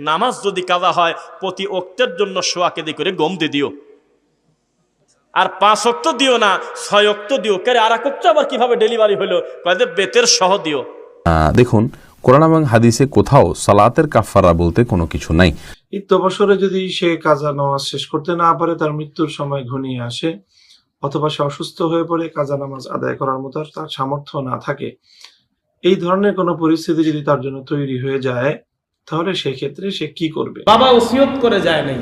নামাজ যদি কাজা হয় প্রতি অক্তের জন্য সোয়া কেদি করে গম দিয়ে দিও। আর পাঁচ অক্ত দিও না ছয় অক্ত দিও। কে আর এক আবার কীভাবে ডেলিভারি হলো? কয়ে যে বেতের সহ দিও। দেখুন কোরআন এবং হাদিসে কোথাও সালাতের কাফারা বলতে কোনো কিছু নাই। ইত্য বছরে যদি সে কাজা নামাজ শেষ করতে না পারে তার মৃত্যুর সময় ঘনিয়ে আসে অথবা সে অসুস্থ হয়ে পড়ে কাজা নামাজ আদায় করার মতো আর তার সামর্থ্য না থাকে। এই ধরনের কোনো পরিস্থিতি যদি তার জন্য তৈরি হয়ে যায় তাহলে সেক্ষেত্রে সে কি করবে? বাবা ওসিয়ত করে যায় নাই।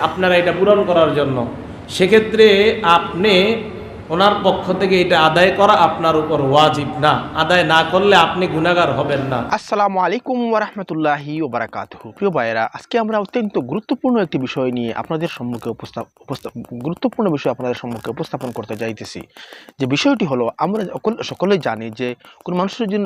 আপনারা এটা পূরণ করার জন্য। সেক্ষেত্রে আপনি ওনার পক্ষ থেকে এটা আদায় করা আপনার উপর ওয়াজিব না। আদায় না করলে আপনি গুণাগার হবেন না। আসসালামু আলাইকুম ওরহমতুল্লাহি ওবারাকাতুহু প্রিয় ভাইয়েরা আজকে আমরা অত্যন্ত গুরুত্বপূর্ণ একটি বিষয় নিয়ে আপনাদের সম্মুখে গুরুত্বপূর্ণ বিষয় আপনাদের সম্মুখে উপস্থাপন করতে যাইতেছি। যে বিষয়টি হলো আমরা সকল- সকলেই জানি যে কোনো মানুষের যদি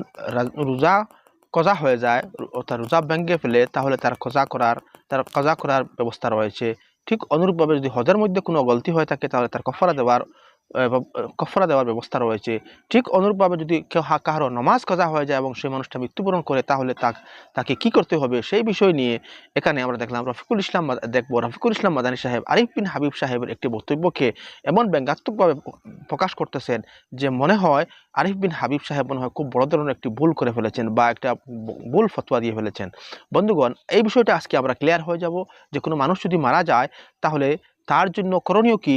রোজা কজা হয়ে যায় অর্থাৎ রোজা ভেঙে ফেলে, তাহলে তার কজা করার, তার কজা করার ব্যবস্থা রয়েছে। ঠিক অনুরূপভাবে যদি হজের মধ্যে কোনো গলতি হয়ে থাকে, তাহলে তার কফারা দেওয়ার কফারা দেওয়ার ব্যবস্থা রয়েছে। ঠিক অনুরূপভাবে যদি কেউ কারও নমাজ কাজা হয়ে যায় এবং সেই মানুষটা মৃত্যুবরণ করে, তাহলে তাকে কি করতে হবে সেই বিষয় নিয়ে এখানে আমরা দেখলাম রফিকুল ইসলাম দেখব। রফিকুল ইসলাম মাদানী সাহেব, আরিফ বিন হাবিব সাহেবের একটি বক্তব্যকে এমন ব্যঙ্গাত্মকভাবে প্রকাশ করতেছেন যে মনে হয় আরিফ বিন হাবিব সাহেব মনে হয় খুব বড় ধরনের একটি ভুল করে ফেলেছেন বা একটা ভুল ফতোয়া দিয়ে ফেলেছেন। বন্ধুগণ, এই বিষয়টা আজকে আমরা ক্লিয়ার হয়ে যাব যে কোনো মানুষ যদি মারা যায়, তাহলে তার জন্য করণীয় কি?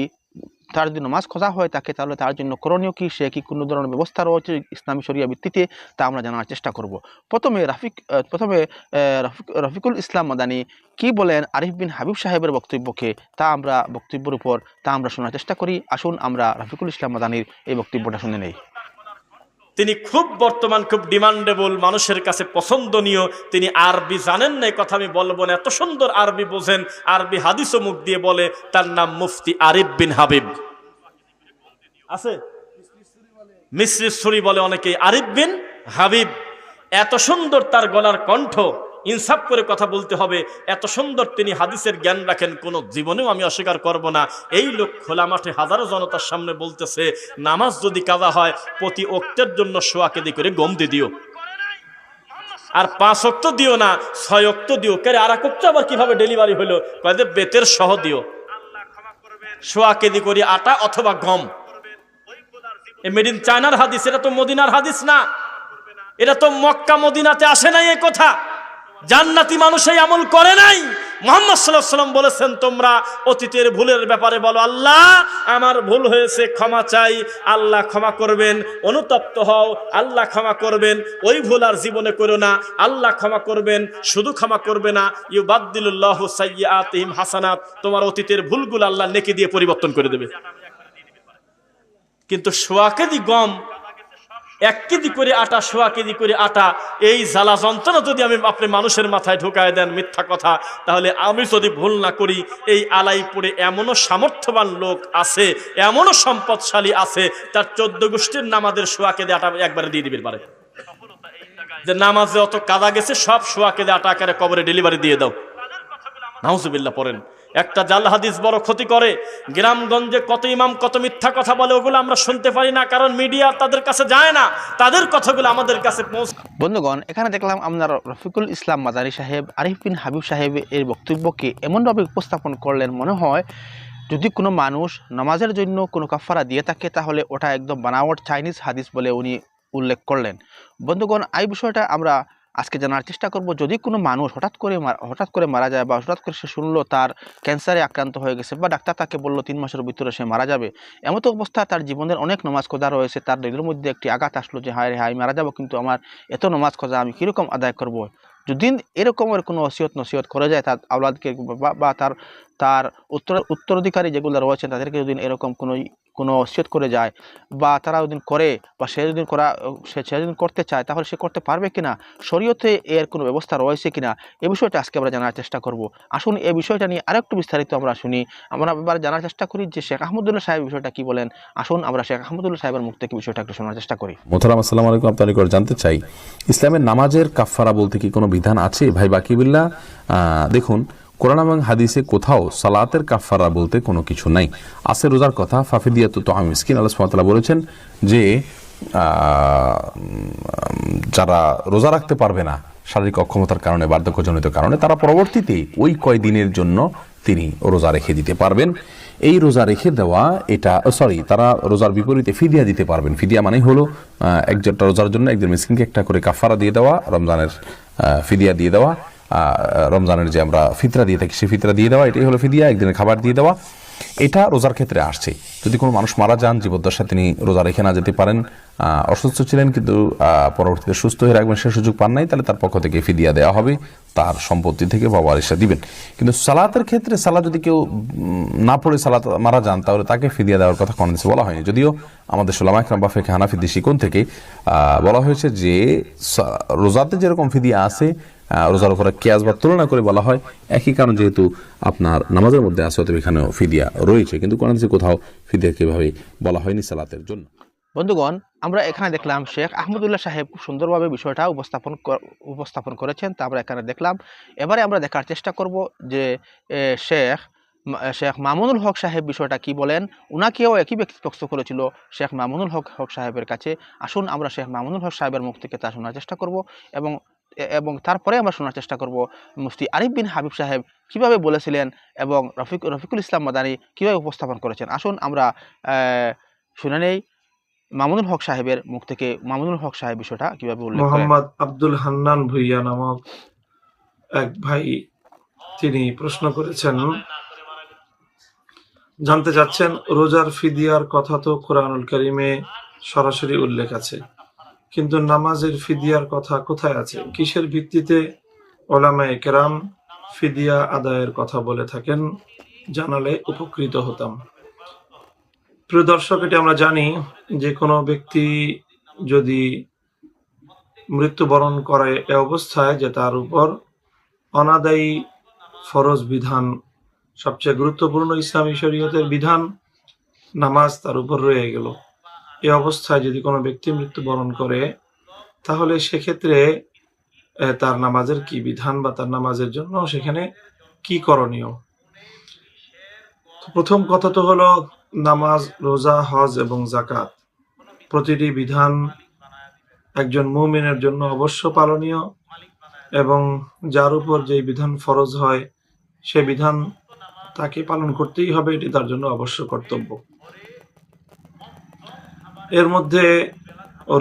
তার জন্য নামাজ খোঁজা হয় তাকে, তাহলে তার জন্য করণীয় কী? সে কি কোনো ধরনের ব্যবস্থা রয়েছে ইসলামী শরিয়া ভিত্তিতে? তা আমরা জানার চেষ্টা করব। প্রথমে রাফিক প্রথমে রফিকুল ইসলাম মাদানি কি বলেন আরিফ বিন হাবিব সাহেবের বক্তব্যকে? তা আমরা বক্তব্যের উপর, তা আমরা শোনার চেষ্টা করি। আসুন আমরা রফিকুল ইসলাম মাদানির এই বক্তব্যটা শুনে নেই। তিনি খুব বর্তমান, খুব ডিমান্ডেবল মানুষের কাছে পছন্দনীয়। তিনি আরবি জানেন না কথা আমি বলব না। এত সুন্দর আরবি বোঝেন, আরবি হাদিসও মুখ দিয়ে বলে, তার নাম মুফতি আরিফ বিন হাবিব। আছে? মিশ্রি সুরি বলে অনেকে আরিফ বিন হাবিব, এত সুন্দর তার গলার কণ্ঠ। ইনসাফ করে কথা বলতে হবে। এত সুন্দর তিনি হাদিসের জ্ঞান রাখেন, কোন জীবনেও আমি অস্বীকার করব না। এই লোক খোলা মাঠে হাজারো জনতার সামনে বলতেছে, নামাজ যদি কাজা হয়, প্রতি অক্তের জন্য সোয়াকেদি করে গম দিয়ে দিও। আর পাঁচ অক্ত দিও না, ছয় অক্ত দিও। কে আর এক অক্ত আবার কীভাবে ডেলিভারি হলো? কয়েদের বেতের সহ দিও। সোয়া কেদি করি আটা অথবা গম। এ মেড ইন চায়নার হাদিস, এটা তো মদিনার হাদিস না। এটা তো মক্কা, মদিনাতে আসে নাই এই কথা। জান্নাতি মানুষ এই আমল করে নাই। মোহাম্মদ সাল্লাহ সাল্লাম বলেছেন, তোমরা অতীতের ভুলের ব্যাপারে বলো, আল্লাহ, আমার ভুল হয়েছে, ক্ষমা চাই, আল্লাহ ক্ষমা করবেন, অনুতপ্ত হও, আল্লাহ ক্ষমা করবেন, ওই ভুল আর জীবনে করো না, আল্লাহ ক্ষমা করবেন, শুধু ক্ষমা করবে না ইউ বাদ্দিল্লাহ সাইয়াতিহিম হাসানাত, তোমার অতীতের ভুলগুলো আল্লাহ নেকি দিয়ে পরিবর্তন করে দেবে। কিন্তু সোয়াকেদি গম এক কেজি করে আটা, সোয়া কেজি করে আটা, এই জ্বালা যন্ত্রণা যদি আমি আপনি মানুষের মাথায় ঢুকায় দেন মিথ্যা কথা, তাহলে আমি যদি ভুল না করি, এই আলাইপুরে এমনও সামর্থ্যবান লোক আছে, এমনও সম্পদশালী আছে, তার চোদ্দ গোষ্ঠীর নামাজের সোয়া কেজি আটা একবারে দিয়ে দিবে পারে। যে নামাজে অত কাদা গেছে, সব সোয়া কেজি আটা আকারে কবরে ডেলিভারি দিয়ে দাও। নাউজুবিল্লাহ, পড়েন। একটা জাল হাদিস বড় ক্ষতি করে। গ্রামগঞ্জে কত ইমাম, কত মিথ্যা কথা বলে, ওগুলো আমরা শুনতে পারি না, কারণ মিডিয়া তাদের কাছে যায় না। তাদের কথাগুলো আমাদের কাছে পৌঁছ। বন্ধুগণ, এখানে দেখলাম আমরা রফিকুল ইসলাম মাদারি সাহেব, আরিফ বিন হাবিব সাহেব এর বক্তব্যকে এমনভাবে উপস্থাপন করলেন, মনে হয় যদি কোনো মানুষ নামাজের জন্য কোনো কাফারা দিয়ে থাকে, তাহলে ওটা একদম বানাওয়াট চাইনিজ হাদিস বলে উনি উল্লেখ করলেন। বন্ধুগণ, এই বিষয়টা আমরা আজকে জানার চেষ্টা করব, যদি কোনো মানুষ হঠাৎ করে হঠাৎ করে মারা যায় বা হঠাৎ করে সে শুনলো তার ক্যান্সারে আক্রান্ত হয়ে গেছে বা ডাক্তার তাকে বলল তিন মাসের ভিতরে সে মারা যাবে, এমতো অবস্থা তার জীবনের অনেক নমাজ খোঁজা রয়েছে। তার হৃদয়ের মধ্যে একটি আঘাত আসলো যে, হায় রে, হায়, মারা যাব কিন্তু আমার এত নমাজ খোঁজা আমি কীরকম আদায় করব? যদি এরকমের কোনো অসিয়ত নসিয়ত করে যায় তার আওলাদকে বা তার তার উত্তর, উত্তরাধিকারী যেগুলো রয়েছেন তাদেরকে যদি এরকম কোনো কোনো অসিয়ত করে যায় বা তারা যদি করে বা সে যদি করা সে সে যদি করতে চায় তাহলে সে করতে পারবে কিনা? শরীয়তে এর কোনো ব্যবস্থা রয়েছে কিনা? এ বিষয়টা আজকে আমরা জানার চেষ্টা করব। আসুন এই বিষয়টা নিয়ে আরেকটু বিস্তারিত আমরা শুনি। আমরা এবার জানার চেষ্টা করি যে শেখ আহমদুল্লাহ সাহেব বিষয়টা কি বলেন? আসুন আমরা শেখ আহমদুল্লাহ সাহেবের মুখ থেকে বিষয়টা একটু শোনার চেষ্টা করি। মোহতারাম আসসালামু আলাইকুম। আপনার নিকট জানতে চাই ইসলামের নামাজের কাফারা বলতে কি কোনো বিধান আছে? ভাই বাকিবিল্লা আহ, দেখুন কোরআন এবং হাদিসে কোথাও সালাতের কাফারা বলতে কোনো কিছু নাই। আছে রোজার কথা, ফাফিদিয়াত তো আমি মিসকিন, আল্লাহ বলেছেন যে যারা রোজা রাখতে পারবে না শারীরিক অক্ষমতার কারণে, বার্ধক্যজনিত কারণে, তারা পরবর্তীতে ওই কয়দিনের জন্য তিনি রোজা রেখে দিতে পারবেন। এই রোজা রেখে দেওয়া এটা সরি তারা রোজার বিপরীতে ফিদিয়া দিতে পারবেন। ফিদিয়া মানেই হলো একজনটা রোজার জন্য একজন মিসকিনকে একটা করে কাফারা দিয়ে দেওয়া, রমজানের ফিদিয়া দিয়ে দেওয়া। রমজানের যে আমরা ফিতরা দিয়ে থাকি, সেই ফিতরা দিয়ে দেওয়া, এটাই হলো ফিদিয়া, একদিনের খাবার দিয়ে দেওয়া। এটা রোজার ক্ষেত্রে আসছে। যদি কোনো মানুষ মারা যান, জীবদ্দশায় তিনি রোজা রেখে না যেতে পারেন অসুস্থ ছিলেন কিন্তু পরবর্তীতে সুস্থ হয়ে রাখবেন, সে সুযোগ পান নাই, তাহলে তার পক্ষ থেকে ফিদিয়া দেওয়া হবে, তার সম্পত্তি থেকে বাবা আরিসা দিবেন। কিন্তু সালাতের ক্ষেত্রে সালাত যদি কেউ না পড়ে সালাত মারা যান, তাহলে তাকে ফিদিয়া দেওয়ার কথা কোনো বলা হয়নি। যদিও আমাদের সোলামা ইকরাম বা ফেকে হানাফি দৃষ্টিকোণ থেকে বলা হয়েছে যে রোজাতে যেরকম ফিদিয়া আছে রোজার উপরে কেয়াস বা তুলনা করে বলা হয়, একই কারণ যেহেতু আপনার নামাজের মধ্যে আছে, অতএব এখানেও ফিদিয়া রয়েছে। কিন্তু দেশে কোথাও ফিদিয়া কীভাবে বলা হয়নি সালাতের জন্য। বন্ধুগণ, আমরা এখানে দেখলাম শেখ আহমদুল্লাহ সাহেব খুব সুন্দরভাবে বিষয়টা উপস্থাপন উপস্থাপন করেছেন, তা আমরা এখানে দেখলাম। এবারে আমরা দেখার চেষ্টা করব যে শেখ শেখ মামুনুল হক সাহেব বিষয়টা কি বলেন? উনাকেও একই ব্যক্তি প্রশ্ন করেছিল শেখ মামুনুল হক হক সাহেবের কাছে। আসুন আমরা শেখ মামুনুল হক সাহেবের মুখ থেকে তা শোনার চেষ্টা করব এবং এবং তারপরে আমরা শোনার চেষ্টা করব মুফতি আরিফ বিন হাবিব সাহেব কীভাবে বলেছিলেন এবং রফিক, রফিকুল ইসলাম মাদানী কীভাবে উপস্থাপন করেছেন। আসুন আমরা শুনে নেই মামুনুল হক সাহেবের মুখ থেকে। মামুনুল হক সাহেব বিষয়টা কীভাবে উল্লেখ মোহাম্মদ আব্দুল হান্নান ভুইয়া নামক এক ভাই তিনি প্রশ্ন করেছেন, জানতে চাচ্ছেন, রোজার ফিদিয়ার কথা তো কোরআনুল কারিমে সরাসরি উল্লেখ আছে। কিন্তু নামাজের ফিদিয়ার কথা কোথায় আছে? কিসের ভিত্তিতে ওলামায় কেরাম ফিদিয়া আদায়ের কথা বলে থাকেন? জানালে উপকৃত হতাম। প্রিয় দর্শক, এটি আমরা জানি যে কোনো ব্যক্তি যদি মৃত্যুবরণ করে এ অবস্থায় যে তার উপর অনাদায়ী ফরজ বিধান, সবচেয়ে গুরুত্বপূর্ণ ইসলামী শরীয়তের বিধান, নামাজ তার উপর রয়ে গেল। এ অবস্থায় যদি কোনো ব্যক্তি মৃত্যুবরণ করে, তাহলে সেক্ষেত্রে তার নামাজের কি বিধান বা তার নামাজের জন্য সেখানে কি করণীয়? প্রথম কথা তো হলো নামাজ, রোজা, হজ এবং জাকাত প্রতিটি বিধান একজন মুমিনের জন্য অবশ্য পালনীয় এবং যার উপর যে বিধান ফরজ হয়, সে বিধান তাকে পালন করতেই হবে, এটি তার জন্য অবশ্য কর্তব্য। এর মধ্যে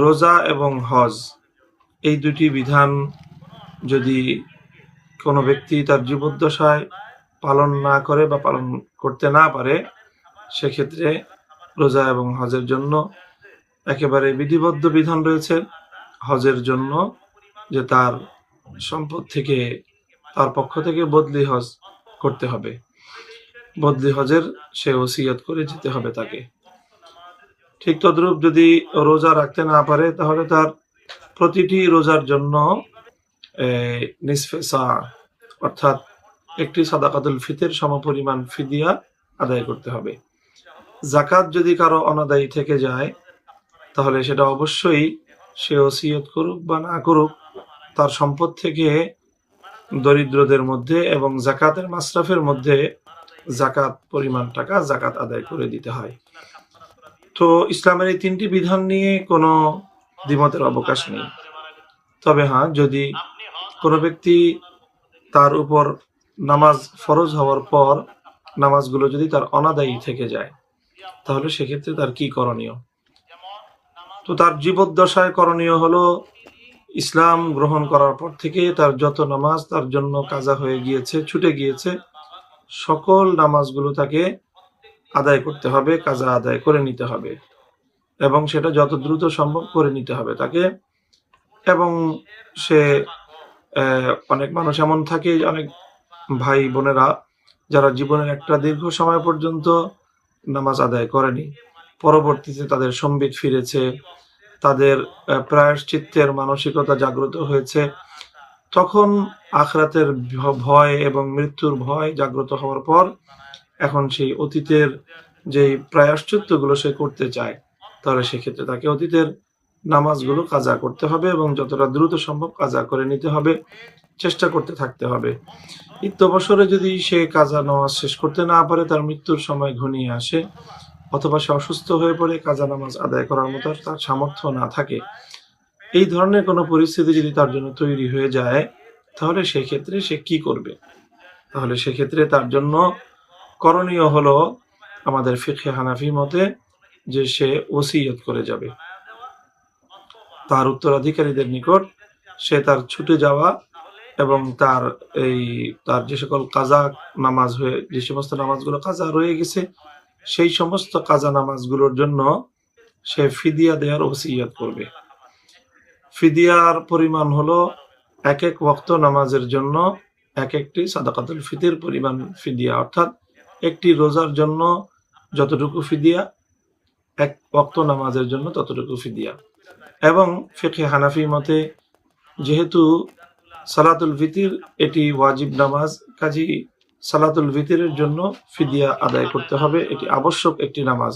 রোজা এবং হজ, এই দুটি বিধান যদি কোনো ব্যক্তি তার জীবদ্দশায় পালন না করে বা পালন করতে না পারে, সেক্ষেত্রে রোজা এবং হজের জন্য একেবারে বিধিবদ্ধ বিধান রয়েছে। হজের জন্য যে তার সম্পদ থেকে, তার পক্ষ থেকে বদলি হজ করতে হবে। বদলি হজের সে ওসিয়ত করে যেতে হবে তাকে। ঠিক তদ্রূপ যদি রোজা রাখতে না পারে, তাহলে তার প্রতিটি রোজার জন্য অর্থাৎ একটি সাদাকাতুল ফিতের সমপরিমাণ ফিদিয়া আদায় করতে হবে। জাকাত যদি কারও অনাদায়ী থেকে যায়, তাহলে সেটা অবশ্যই সে ওসিয়ত করুক বা না করুক, তার সম্পদ থেকে দরিদ্রদের মধ্যে এবং জাকাতের মাসরাফের মধ্যে জাকাত পরিমাণ টাকা জাকাত আদায় করে দিতে হয়। তো ইসলামের এই তিনটি বিধান নিয়ে কোনো দ্বিমতের অবকাশ নেই। তবে হ্যাঁ যদি কোনো ব্যক্তি তার উপর নামাজ ফরজ হওয়ার পর নামাজগুলো যদি তার অনাদায়ী থেকে যায়, তাহলে সেক্ষেত্রে তার কি করণীয়? তো তার জীবদ্দশায় করণীয় হলো ইসলাম গ্রহণ করার পর থেকে তার যত নামাজ তার জন্য কাজা হয়ে গিয়েছে, ছুটে গিয়েছে, সকল নামাজগুলো তাকে আদায় করতে হবে, কাজা আদায় করে নিতে হবে এবং সেটা যত দ্রুত সম্ভব করে নিতে হবে তাকে। এবং সে অনেক মানুষ এমন থাকে, অনেক ভাই বোনেরা যারা জীবনের একটা দীর্ঘ সময় পর্যন্ত নামাজ আদায় করেনি। পরবর্তীতে তাদের সম্বিত ফিরেছে, তাদের প্রায়শ্চিত্তের মানসিকতা জাগ্রত হয়েছে। তখন আখরাতের ভয় এবং মৃত্যুর ভয় জাগ্রত হওয়ার পর এখন সেই অতীতের যে প্রায়শ্চিত্তগুলো সে করতে চায়, তাহলে সেক্ষেত্রে তাকে অতীতের নামাজগুলো কাজা করতে হবে এবং যতটা দ্রুত সম্ভব কাজা করে নিতে হবে, চেষ্টা করতে থাকতে হবে। ইত্যবসরে যদি সে কাজা নামাজ শেষ করতে না পারে, তার মৃত্যুর সময় ঘনিয়ে আসে, অথবা সে অসুস্থ হয়ে পড়ে, কাজা নামাজ আদায় করার মতো তার সামর্থ্য না থাকে। এই ধরনের কোনো পরিস্থিতি যদি তার জন্য তৈরি হয়ে যায়, তাহলে সেক্ষেত্রে সে কি করবে? তাহলে সেক্ষেত্রে তার জন্য করণীয় হলো আমাদের ফিখে হানাফি মতে যে সে ওসিয়ত করে যাবে। তার উত্তরাধিকারীদের নিকট সে তার ছুটে যাওয়া এবং তার এই তার যে সকল কাজা নামাজ হয়ে, যে সমস্ত নামাজগুলো কাজা রয়ে গেছে, সেই সমস্ত কাজা নামাজগুলোর জন্য সে ফিদিয়া দেওয়ার ওসিয়ত করবে। ফিদিয়ার পরিমাণ হলো এক এক ওয়াক্ত নামাজের জন্য এক একটি সাদাকাতুল ফিতির পরিমাণ ফিদিয়া, অর্থাৎ একটি রোজার জন্য যতটুকু ফিদিয়া, এক অক্ত নামাজের জন্য ততটুকু ফিদিয়া। এবং ফিখে হানাফি মতে, যেহেতু সালাতুল ফিতির এটি ওয়াজিব নামাজ কাজী সালাতুল ফিতিরের জন্য ফিদিয়া আদায় করতে হবে, এটি আবশ্যক একটি নামাজ।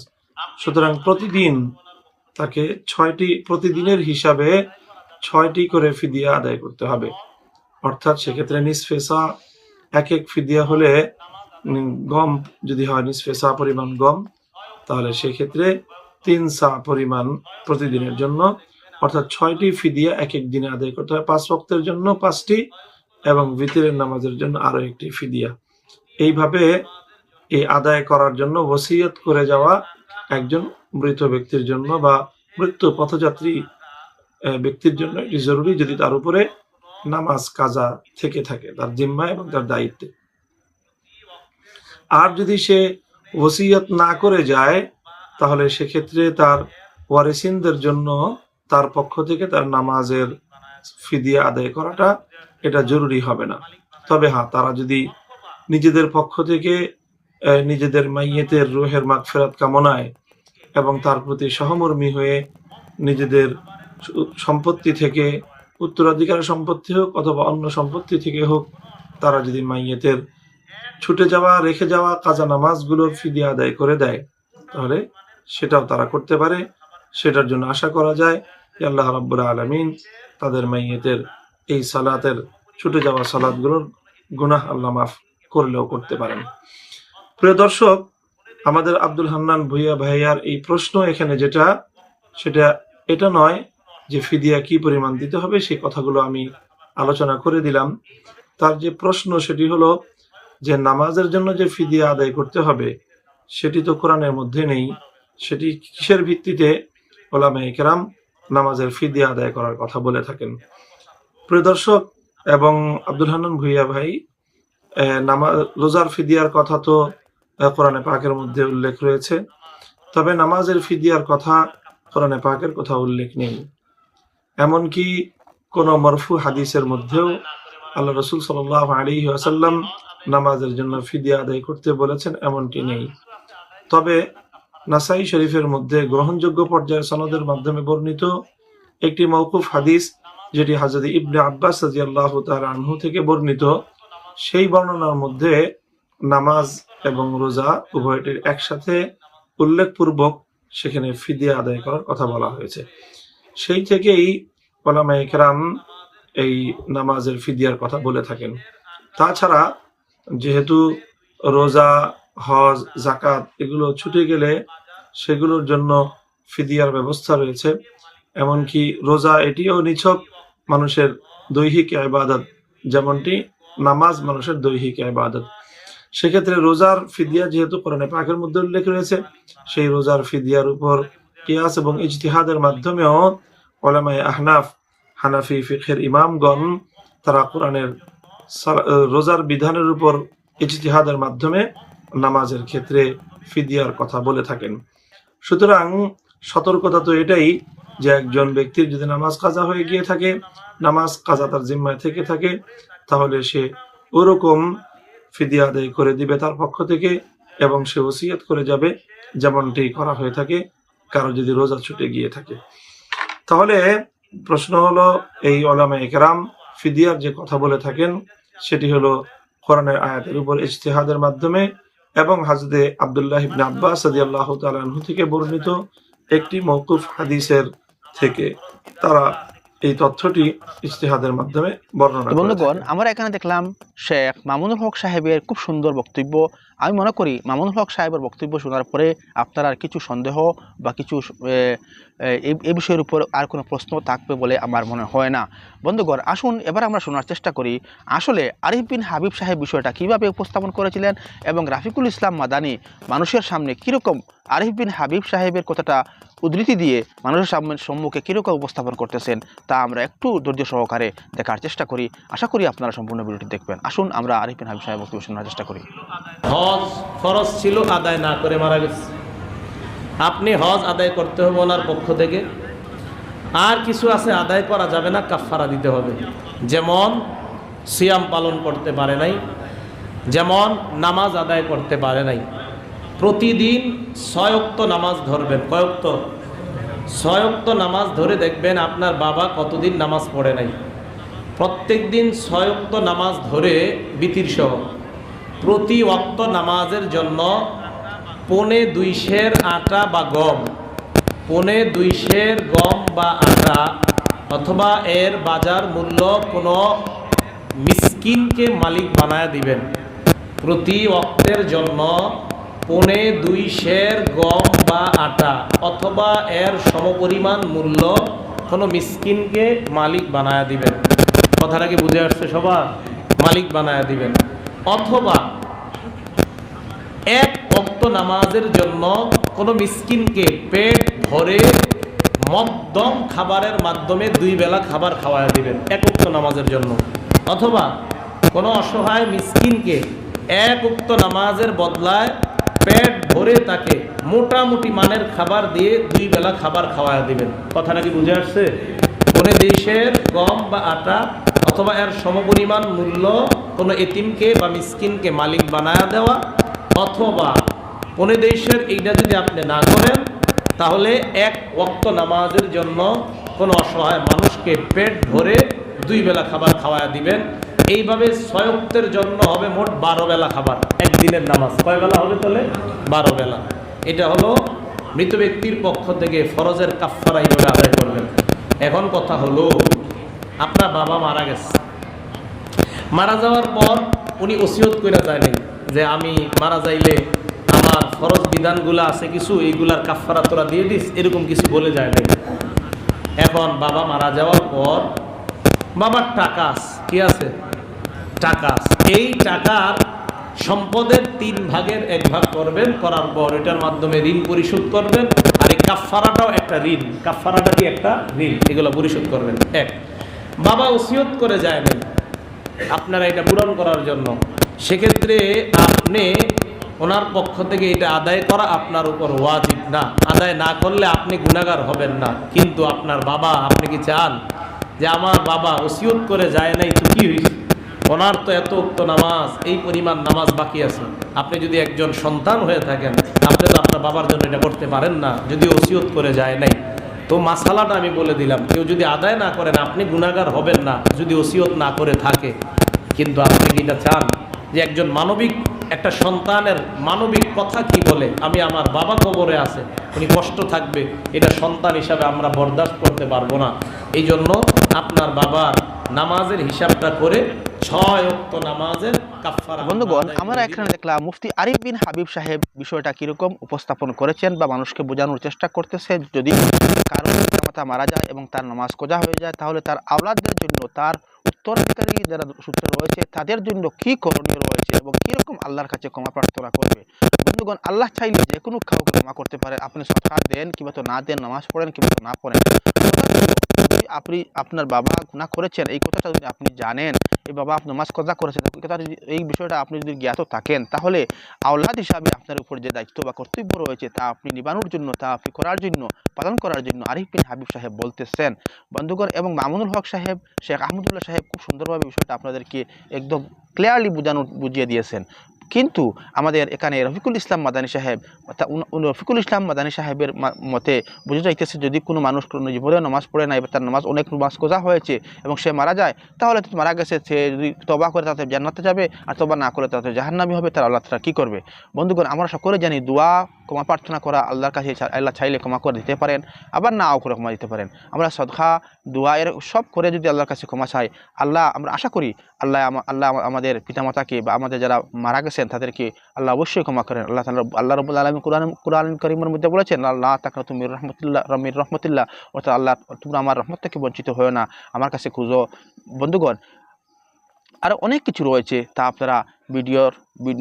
সুতরাং প্রতিদিন তাকে ছয়টি, প্রতিদিনের হিসাবে ছয়টি করে ফিদিয়া আদায় করতে হবে। অর্থাৎ সেক্ষেত্রে নিসফেসা এক এক ফিদিয়া হলে গম যদি হয় নিসফেসা পরিমাণ গম, তাহলে সেক্ষেত্রে তিন সা পরিমাণ প্রতিদিনের জন্য, অর্থাৎ ছয়টি ফিদিয়া এক এক দিনে আদায় করতে হয়। পাঁচ ওয়াক্তের জন্য পাঁচটি এবং ভিতরের নামাজের জন্য আরও একটি ফিদিয়া। এইভাবে এই আদায় করার জন্য ওসিয়ত করে যাওয়া একজন মৃত ব্যক্তির জন্য বা মৃত্যু পথযাত্রী ব্যক্তির জন্য এটি জরুরি যদি তার উপরে নামাজ কাজা থেকে থাকে, তার জিম্মা এবং তার দায়িত্বে। আর যদি সে ওসিয়ত না করে যায়, তাহলে সেক্ষেত্রে তার ওয়ারিসিনদের জন্য তার পক্ষ থেকে তার নামাজের ফিদিয়া আদায় করাটা এটা জরুরি হবে না। তবে হ্যাঁ তারা যদি নিজেদের পক্ষ থেকে নিজেদের মাইয়েতের রুহের মাগফেরাত কামনায় এবং তার প্রতি সহমর্মী হয়ে নিজেদের সম্পত্তি থেকে, উত্তরাধিকার সম্পত্তি হোক অথবা অন্য সম্পত্তি থেকে হোক, তারা যদি মাইয়েতের ছুটে যাওয়া, রেখে যাওয়া কাজা নামাজগুলোর ফিদিয়া আদায় করে দেয়। তাহলে সেটাও তারা করতে পারে। সেটার জন্য আশা করা যায় আল্লাহ রাব্বুল আলমিন তাদের মাইয়েতের এই সালাতের, ছুটে যাওয়া সালাদগুলোর গুনাহ আল্লাহ মাফ করলেও করতে পারেন। প্রিয় দর্শক, আমাদের আব্দুল হান্নান ভুইয়া ভাইয়ার এই প্রশ্ন এখানে যেটা, সেটা এটা নয় যে ফিদিয়া কি পরিমাণ দিতে হবে, সেই কথাগুলো আমি আলোচনা করে দিলাম। তার যে প্রশ্ন সেটি হলো যে নামাজের জন্য যে ফিদিয়া আদায় করতে হবে, সেটি তো কোরআনের মধ্যে নেই। সেটি কিসের ভিত্তিতে ওলামা ইকরাম নামাজের ফিদিয়া আদায় করার কথা বলে থাকেন? প্রিয় দর্শক এবং আব্দুল হান্নান ভুইয়া ভাই নামাজ রোজার ফিদিয়ার কথা তো কোরআনে পাকের মধ্যে উল্লেখ রয়েছে। তবে নামাজের ফিদিয়ার কথা কোরআনে পাকের কথা উল্লেখ নেই। এমনকি কোন মরফু হাদিসের মধ্যেও আল্লাহ রসুল সাল্লাহ আলী আসাল্লাম নামাজের জন্য ফিদিয়া আদায় করতে বলেছেন, এমনটি নেই। তবে নাসাই শরীফের মধ্যে গ্রহণযোগ্য পর্যায়ে সনদের মাধ্যমে বর্ণিত একটি মৌকুফ হাদিস, যেটি হাজরত ইবনে আব্বাস রাজিয়াল্লাহ তাআলা আনহু থেকে বর্ণিত, সেই বর্ণনার মধ্যে নামাজ এবং রোজা উভয়টির একসাথে উল্লেখপূর্বক সেখানে ফিদিয়া আদায় করার কথা বলা হয়েছে। সেই থেকেই ওলামা একরাম এই নামাজের ফিদিয়ার কথা বলে থাকেন। তাছাড়া যেহেতু রোজা, হজ জাকাত এগুলো ছুটে গেলে সেগুলোর জন্য ফিদিয়ার ব্যবস্থা রয়েছে। এমনকি রোজা এটিও নিছক মানুষের দৈহিক ইবাদত, যেমনটি নামাজ মানুষের দৈহিক ইবাদত। সেক্ষেত্রে রোজার ফিদিয়া যেহেতু কোরআনে পাকের মধ্যে উল্লেখ রয়েছে, সেই রোজার ফিদিয়ার উপর কিয়াস এবং ইজতিহাদের মাধ্যমেও ওলামায়ে আহনাফ, হানাফি ফিখের ইমামগণ তারা কোরআনের রোজার বিধানের উপর ইজতিহাদের মাধ্যমে নামাজের ক্ষেত্রে ফিদিয়ার কথা বলে থাকেন। সুতরাং সতর্কতা তো এটাই যে একজন ব্যক্তির যদি নামাজ কাজা হয়ে গিয়ে থাকে, নামাজ কাজা তার জিম্মায় থেকে থাকে, তাহলে সে ওরকম ফিদিয়া আদায় করে দিবে তার পক্ষ থেকে এবং সে ওসিয়ত করে যাবে, যেমনটি করা হয়ে থাকে, কারও যদি রোজা ছুটে গিয়ে থাকে। তাহলে প্রশ্ন হলো, এই ওলামা একরাম ফিদিয়ার যে কথা বলে থাকেন সেটি হলো কোরআনের আয়াতের উপর ইজতিহাদের মাধ্যমে এবং হাজরতে আব্দুল্লাহ ইবনে আব্বাস রাদিয়াল্লাহু তাআলা আনহু থেকে বর্ণিত একটি মওকুফ হাদিসের থেকে তারা এই তথ্যটি ইজতিহাদের মাধ্যমে বর্ণনা বন্ধুগণ, আমরা এখানে দেখলাম শেখ মামুনুল হক সাহেবের খুব সুন্দর বক্তব্য। আমি মনে করি মামুনুল হক সাহেবের বক্তব্য শোনার পরে আপনার আর কিছু সন্দেহ বা কিছু এই বিষয়ের উপর আর কোনো প্রশ্ন থাকবে বলে আমার মনে হয় না। বন্ধুগণ, আসুন, এবার আমরা শোনার চেষ্টা করি। আসলে আরিফ বিন হাবিব সাহেব বিষয়টা কীভাবে উপস্থাপন করেছিলেন এবং রাফিকুল ইসলাম মাদানি মানুষের সামনে কীরকম আরিফ বিন হাবিব সাহেবের কথাটা উদ্ধৃতি দিয়ে মানুষের সামনে সম্মুখে কীরকম উপস্থাপন করতেছেন, তা আমরা একটু ধৈর্য সহকারে দেখার চেষ্টা করি। আশা করি আপনারা সম্পূর্ণ ভিডিওটি দেখবেন। আসুন, আমরা আরিফ বিন হাবিব সাহেব শোনার চেষ্টা করি। হজ ফরজ ছিল আদায় না করে মারা গেছে। আপনি হজ আদায় করতে হবে ওনার পক্ষ থেকে। আর কিছু আছে, আদায় করা যাবে না কাফারা দিতে হবে। যেমন সিয়াম পালন করতে পারে নাই, যেমন নামাজ আদায় করতে পারে নাই। প্রতিদিন ছয়ক্ত নামাজ ধরবেন। কয়ক্ত ছয়ক্ত নামাজ ধরে দেখবেন আপনার বাবা কতদিন নামাজ পড়ে নাই। প্রত্যেক দিন ছয়ক্ত নামাজ ধরে বিতির সহ। প্রতি ওয়াক্ত নামাজের জন্য পনে দুই সের আটা বা গম। পনে দুই সের গম বা আটা অথবা এর বাজার মূল্য কোনো মিসকিনকে মালিক বানায় দিবেন। প্রতি অক্তের জন্য পনে দুই সের গম বা আটা অথবা এর সমপরিমাণ মূল্য কোনো মিসকিনকে মালিক বানায় দিবেন। কথাটা কি বুঝে আসছে সবার? মালিক বানায় দিবেন। অথবা নামাজের জন্য কোনো মিসকিনকে পেট ভরে মদ্যম খাবারের মাধ্যমে দুই বেলা খাবার খাওয়ায় দিবেন, এক উক্ত নামাজের জন্য। অথবা কোনো অসহায় মিসকিনকে এক উক্ত নামাজের বদলায় পেট ভরে তাকে মোটামুটি মানের খাবার দিয়ে দুই বেলা খাবার খাওয়ায় দিবেন। কথাটা কি বুঝে আসছে? কোনো দেশের গম বা আটা অথবা এর সমপরিমাণ মূল্য কোনো এতিমকে বা মিসকিনকে মালিক বানায় দেওয়া অথবা কোনো দেশের এইটা যদি আপনি না করেন, তাহলে এক ওক্ত নামাজের জন্য কোনো অসহায় মানুষকে পেট ভরে দুই বেলা খাবার খাওয়ায় দিবেন। এইভাবে ছয় জন্য হবে মোট বারো বেলা খাবার, একদিনের নামাজ। কয় বেলা হবে তাহলে? বারো বেলা। এটা হলো মৃত ব্যক্তির পক্ষ থেকে ফরজের কাফারা এইভাবে আদায় করবেন। এখন কথা হলো, আপনার বাবা মারা গেছে। মারা যাওয়ার পর উনি ওসিয়ত করে যায়নি যে আমি মারা যাইলে আমার ফরজ বিধানগুলো আছে কিছু, এইগুলার কাফারা তোরা দিয়ে দিস, এরকম কিছু বলে যায় নাই। এখন বাবা মারা যাওয়ার পর বাবার টাকা কি আছে? টাকা এই টাকার সম্পদের তিন ভাগের এক ভাগ করবেন, করার পর এটার মাধ্যমে ঋণ পরিশোধ করবেন, আর এই কাফারাটাও একটা ঋণ কাফারাটা কি একটা ঋণ, এগুলো পরিশোধ করবেন। এক, বাবা ওসিয়ত করে যায় নাই। আপনারা এটা পূরণ করার জন্য। সেক্ষেত্রে আপনি ওনার পক্ষ থেকে এটা আদায় করা আপনার উপর ওয়াজিব না। আদায় না করলে আপনি গুণাগার হবেন না। কিন্তু আপনার বাবা, আপনি কি চান যে আমার বাবা ওসিয়ত করে যায় নাই তো কি হয়েছে ওনার তো এত উক্ত নামাজ, এই পরিমাণ নামাজ বাকি আছে। আপনি যদি একজন সন্তান হয়ে থাকেন, আপনি তো আপনার বাবার জন্য এটা করতে পারেন না, যদি ওসিয়ত করে যায় নাই। তো মাসালাটা আমি বলে দিলাম, কেউ যদি আদায় না করেন, আপনি গুণাগার হবেন না, যদি ওসিয়ত না করে থাকে। কিন্তু আপনি কি এটা চান যে একজন মানবিক একটা সন্তানের মানবিক কথা কি বলে? আমি আমার বাবা কবরে আছে উনি কষ্ট থাকবে এটা সন্তান হিসাবে আমরা বরদাস্ত করতে পারব না। এই জন্য আপনার বাবার নামাজের হিসাবটা করে ছয় অক্ত নামাজের বন্ধুগণ আমরা এখানে দেখলাম মুফতি আরিফ বিন হাবিব সাহেব বিষয়টা কীরকম উপস্থাপন করেছেন বা মানুষকে বোঝানোর চেষ্টা করতেছে যদি কারও মাতা মারা যায় এবং তার নামাজ কোজা হয়ে যায় তাহলে তার আওলাদদের জন্য তার উত্তরাধিকারী যারা সূত্র রয়েছে, তাদের জন্য কি করণীয় রয়েছে এবং কীরকম আল্লাহর কাছে ক্ষমা প্রার্থনা করবে? বন্ধুগণ, আল্লাহ চাইলে যে কোনো কাউকে ক্ষমা করতে পারে। আপনি সৎকার দেন কিংবা তো না দেন, নামাজ পড়েন কিংবা তো না পড়েন। আপনি আপনার বাবা গুণা করেছেন, এই কথাটা যদি আপনি জানেন, এই বাবা আপনি নামাজ কজা করেছেন, এই বিষয়টা আপনি যদি জ্ঞাত থাকেন, তাহলে আওলাদ হিসাবে আপনার উপর যে দায়িত্ব বা কর্তব্য রয়েছে, তা আপনি নিবানোর জন্য, তা আপনি করার জন্য, পালন করার জন্য আরিফ বিন হাবিব সাহেব বলতেছেন। বন্ধুগণ, এবং মামুনুল হক সাহেব, শেখ আহমদুল্লাহ সাহেব খুব সুন্দরভাবে বিষয়টা আপনাদেরকে একদম ক্লিয়ারলি বুঝানো বুঝিয়ে দিয়েছেন। কিন্তু আমাদের এখানে রফিকুল ইসলাম মাদানী সাহেব রফিকুল ইসলাম মাদানী সাহেবের মতে বুঝে যাইতেছে যদি কোনো মানুষ কোনো জীবনে নামাজ পড়ে নাই তার নামাজ অনেক নামাজ কোজা হয়েছে এবং সে মারা যায়, তাহলে মারা গেছে, সে যদি তবা করে তাতে জান্নাতে যাবে আর তবা না করে তাতে জাহান্নামি হবে, তার আল্লাহ তারা কী করবে? বন্ধুগণ, আমরা সকলে জানি দোয়া, ক্ষমা প্রার্থনা করা আল্লাহর কাছে আল্লাহ চাইলে ক্ষমা করে দিতে পারেন, আবার নাও করে ক্ষমা দিতে পারেন। আমরা সদখা, দোয়া এর সব করে যদি আল্লাহর কাছে ক্ষমা চাই, আল্লাহ, আমরা আশা করি আল্লাহ আল্লাহ আমাদের পিতামাতাকে বা আমাদের যারা মারা গেছেন করেছেন, তাদেরকে আল্লাহ অবশ্যই ক্ষমা করেন। আল্লাহ আল্লাহ রবুল আলমী কোরআন কোরআন করিমের মধ্যে বলেছেন আল্লাহ তাকনা তুমি রহমতুল্লাহ রমির রহমতুল্লাহ। অর্থাৎ আল্লাহ, তোমরা আমার রহমত থেকে বঞ্চিত হয়েও না, আমার কাছে খুঁজো। বন্ধুগণ আরও অনেক কিছু রয়েছে, তা আপনারা ভিডিওর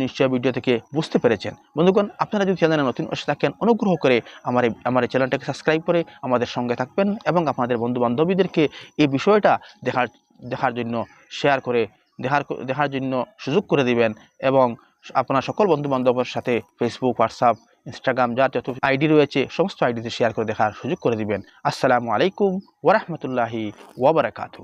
নিশ্চয় ভিডিও থেকে বুঝতে পেরেছেন। বন্ধুগণ, আপনারা যদি চ্যানেলে নতুন এসে থাকেন, অনুগ্রহ করে আমার আমার চ্যানেলটাকে সাবস্ক্রাইব করে আমাদের সঙ্গে থাকবেন এবং আপনাদের বন্ধু বান্ধবীদেরকে এই বিষয়টা দেখার দেখার জন্য শেয়ার করে দেখার দেখার জন্য সুযোগ করে দিবেন এবং আপনার সকল বন্ধুবান্ধবের সাথে ফেসবুক হোয়াটসঅ্যাপ ইনস্টাগ্রাম যার যত আইডি রয়েছে, সমস্ত আইডিতে শেয়ার করে দেখার সুযোগ করে দিবেন। আসসালামু আলাইকুম ওরহমতুল্লাহি ওবরাকাতু